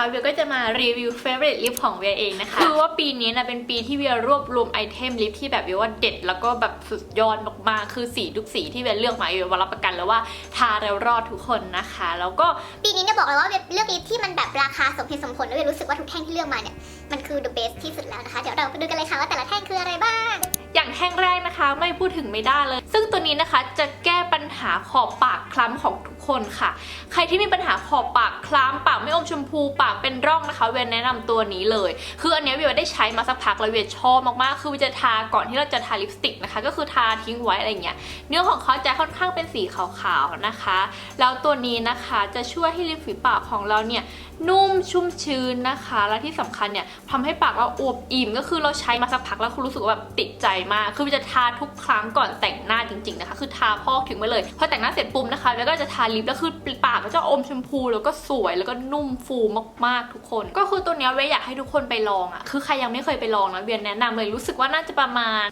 นะคะเวียก็จะมารีวิว favorite lip ของเวียเองนะคะ คือว่าปีนี้นะเป็นปีที่เวียรวบรวมไอเทมลิปที่แบบเวียว่าเด็ดแล้วก็แบบสุดยอดมากๆคือสีทุกสีที่เวียเลือกมาเวียรับประกันแล้วว่าทาแล้วรอดทุกคนนะคะ แล้วก็ปีนี้เนี่ยบอกเลยว่าเว็บเลือกลิปที่มันแบบราคาสมเหตุสมผลแล้วเว็บรู้สึกว่าทุกแท่งที่เลือกมาเนี่ยมันคือ the best ที่สุดแล้วนะคะ เดี๋ยวเราไปดูกันเลยค่ะว่าแต่ละแท่งคืออะไรบ้าง อย่างแท่งแรกนะคะไม่พูดถึงไม่ได้เลย ซึ่งตัวนี้นะคะจะแก้ปัญหาขอบปาก คล้ำของทุกคนค่ะ ใครที่มีปัญหาขอบปากคล้ำปากไม่อมชมพูปากเป็นร่องนะคะ เวียนแนะนำตัวนี้เลย คืออันนี้เวียได้ใช้มาสักพักแล้วเวียชอบมากๆ คือเวียจะทาก่อนที่เราจะทาลิปสติกนะคะ ก็คือทาทิ้งไว้อะไรเงี้ย เนื้อของเขาจะค่อนข้างเป็นสีขาวๆนะคะ แล้วตัวนี้นะคะจะช่วยให้ริมฝีปากของเราเนี่ยนุ่มชุ่มชื้นนะคะ และที่สำคัญเนี่ยทำให้ปากเราอวบอิ่มก็คือเราใช้มาสักพักแล้วคุณรู้สึกว่าแบบติดใจมาก คือจะทาทุกครั้งก่อนแต่งหน้าจริงๆนะคะ คือทาพอกถึงไว้เลย พอแต่งหน้าเสร็จปุ๊บนะคะแล้วก็จะทาลิปแล้วคือปากก็จะอมชมพูแล้วก็สวยแล้วก็นุ่มฟูมากๆทุกคน ก็คือตัวเนี้ยเวอยากให้ทุกคนไปลองอะคือใครยังไม่เคยไปลองนะเวียนแนะนำเลยรู้สึกว่าน่าจะประมาณ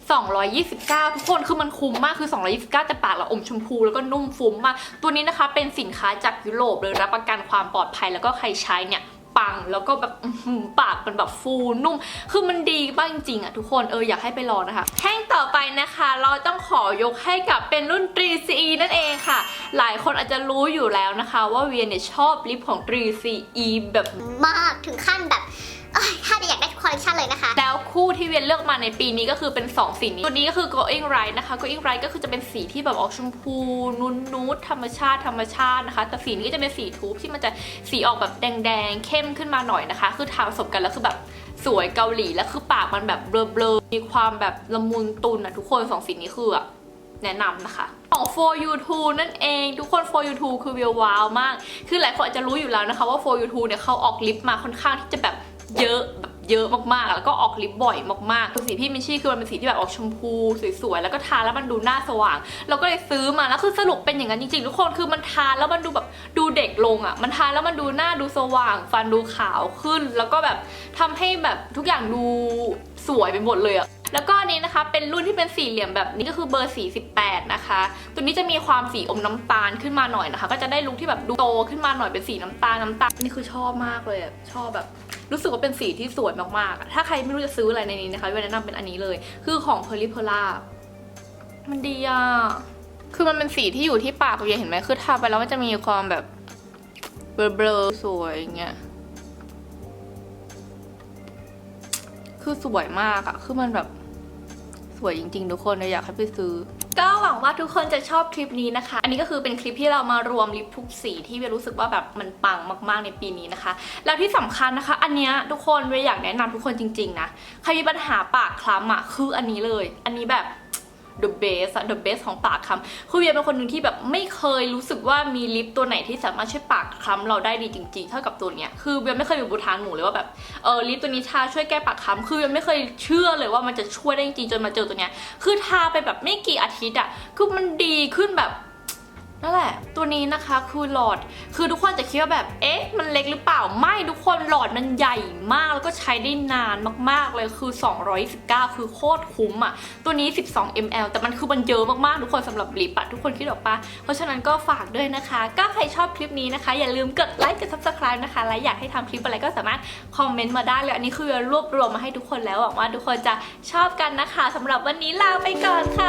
229 ทุกคนคือมันคุ้มมากคือ 229 แต่ปากเราอมชมพูแล้วก็นุ่มฟูมากตัวนี้นะคะเป็นสินค้าจากยุโรปเลยรับประกันความปลอดภัยแล้วก็ใครใช้เนี่ย ปังแล้วก็แบบปากมันแบบฟูนุ่ม คือมันดีมากจริงๆอะทุกคนเอออยากให้ไปลองนะคะแท่งต่อไปนะคะ เราต้องขอยกให้กับเป็นรุ่นตรีซีนั่นเองค่ะ หลายคนอาจจะรู้อยู่แล้วนะคะ ว่าเวียนเนี่ยชอบลิปของตรีซีแบบมากถึงขั้นแบบเอ้ยถ้าจะอยากได้คอลเลคชันเลยนะคะ แล้วคู่ที่เวียนเลือกมาในปีนี้ก็คือเป็น 2 สีนี้ตัวนี้ก็คือ going right นะคะ going right ก็คือจะเป็นสีที่แบบออกชมพูนุ่นนูดธรรมชาติธรรมชาตินะคะ แต่สีนี้ก็จะเป็นสีทูบที่มันจะสีออกแบบแดงๆ เข้มขึ้นมาหน่อยนะคะ คือทาผสมกันแล้วคือแบบสวยเกาหลีแล้วคือปากมันแบบเบลอๆมีความแบบละมุนตุนอะทุกคนสองสีนี้คืออะแนะนำนะคะ ของ for you too นั่นเอง ทุกคน for you too คือเวียวว้าวมาก คือหลายคนอาจจะรู้อยู่แล้วนะคะว่า for you t o เนี่ยเขาออกลิปมาค่อนข้างที่จะแบบ เยอะแบบเยอะมากๆ แล้วก็ออกลิปบ่อยมากๆสีพี่มิชชี่คือมันเป็นสีที่แบบออกชมพูสวยๆ แล้วก็ทาแล้วมันดูหน้าสว่าง เราก็เลยซื้อมา แล้วคือสรุปเป็นอย่างนั้นจริงๆ ทุกคน คือมันทาแล้วมันดูแบบดูเด็กลงอะ มันทาแล้วมันดูหน้าดูสว่าง ฟันดูขาวขึ้น แล้วก็แบบทำให้แบบทุกอย่างดูสวยไปหมดเลยอะ แล้วก็อันนี้นะคะเป็นรุ่นที่เป็นสี่เหลี่ยมแบบนี้ก็คือเบอร์ 48 นะคะ ตัวนี้จะมีความสีอมน้ำตาลขึ้นมาหน่อยนะคะ ก็จะได้ลุคที่แบบดูโตขึ้นมาหน่อยเป็นสีน้ำตาลน้ำตาลนี่คือชอบมากเลยชอบแบบรู้สึกว่าเป็นสีที่สวยมากๆ ถ้าใครไม่รู้จะซื้ออะไรในนี้นะคะแนะนำเป็นอันนี้เลย คือของ p e r l i p e r l a มันดีอะ คือมันเป็นสีที่อยู่ที่ปากเวียเห็นไหมคือทาไปแล้วมันจะมีความแบบเบลอๆสวยอย่างเงี้ย คือสวยมากอะคือมันแบบ สวยจริงๆ ทุกคนเลยอยากให้ไปซื้อ ก็หวังว่าทุกคนจะชอบคลิปนี้นะคะ อันนี้ก็คือเป็นคลิปที่เรามารวมลิปทุกสีที่เวรู้สึกว่าแบบมันปังมากๆในปีนี้นะคะ แล้วที่สำคัญนะคะ อันเนี้ยทุกคนเวอยากแนะนำทุกคนจริงๆนะใครมีปัญหาปากคล้ำอะคืออันนี้เลย อันนี้แบบ the best อะ the best ของปากค้ำคือเวียเป็นคนหนึ่งที่แบบไม่เคยรู้สึกว่ามีลิปตัวไหนที่สามารถช่วยปากคล้ำเราได้ดีจริงๆ เท่ากับตัวเนี้ย คือเวียไม่เคยมีบูทานหมูเลยว่าแบบ เออลิปตัวนี้ทาช่วยแก้ปากคล้ำคือเวียไม่เคยเชื่อเลยว่ามันจะช่วยได้จริงๆจนมาเจอตัวเนี้ย คือทาไปแบบไม่กี่อาทิตย์อะคือมันดีขึ้นแบบ นั่นแหละ ตัวนี้นะคะคือหลอด คือทุกคนจะคิดว่าแบบ เอ๊ะ มันเล็กหรือเปล่า ไม่ทุกคนหลอดมันใหญ่มาก แล้วก็ใช้ได้นานมากๆเลย คือ 219 คือโคตรคุ้มอะ ตัวนี้ 12 ml แต่มันคือมันเยอะมากๆ ทุกคนสำหรับลิปอะทุกคนคิดออกปะเพราะฉะนั้นก็ฝากด้วยนะคะ ก็ใครชอบคลิปนี้นะคะ อย่าลืมกดไลค์ กด subscribe นะคะ และอยากให้ทำคลิปอะไรก็สามารถคอมเมนต์มาได้เลย อันนี้คือรวบรวมมาให้ทุกคนแล้ว หวังว่าทุกคนจะชอบกันนะคะสำหรับวันนี้ลาไปก่อนค่ะ